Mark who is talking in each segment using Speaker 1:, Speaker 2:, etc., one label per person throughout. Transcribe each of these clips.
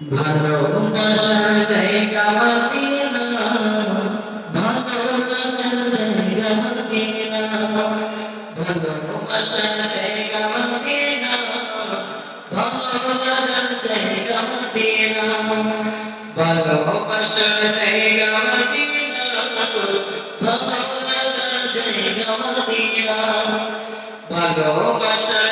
Speaker 1: ভালোবাসার জায়গা মদিনা ভালোবাসার জায়গা মদিনা ভালোবাসার জায়গা মদিনা ভালোবাসার জায়গা মদিনা ভালোবাসার জায়গা মদিনা ভালোবাসার জায়গা মদিনা ভালোবাসার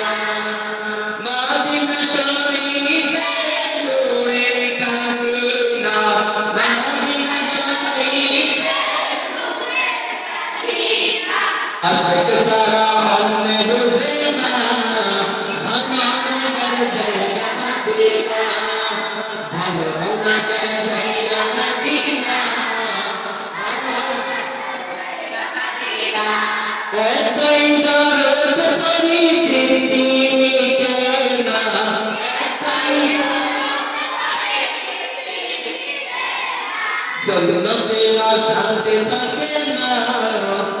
Speaker 1: अशक सारा हमने हुसैना हमारे मर जाएगा मदीना हम न कर जाएगा मदीना कोई दर्द परी दिती निकलना सन्नत या शांति तक ना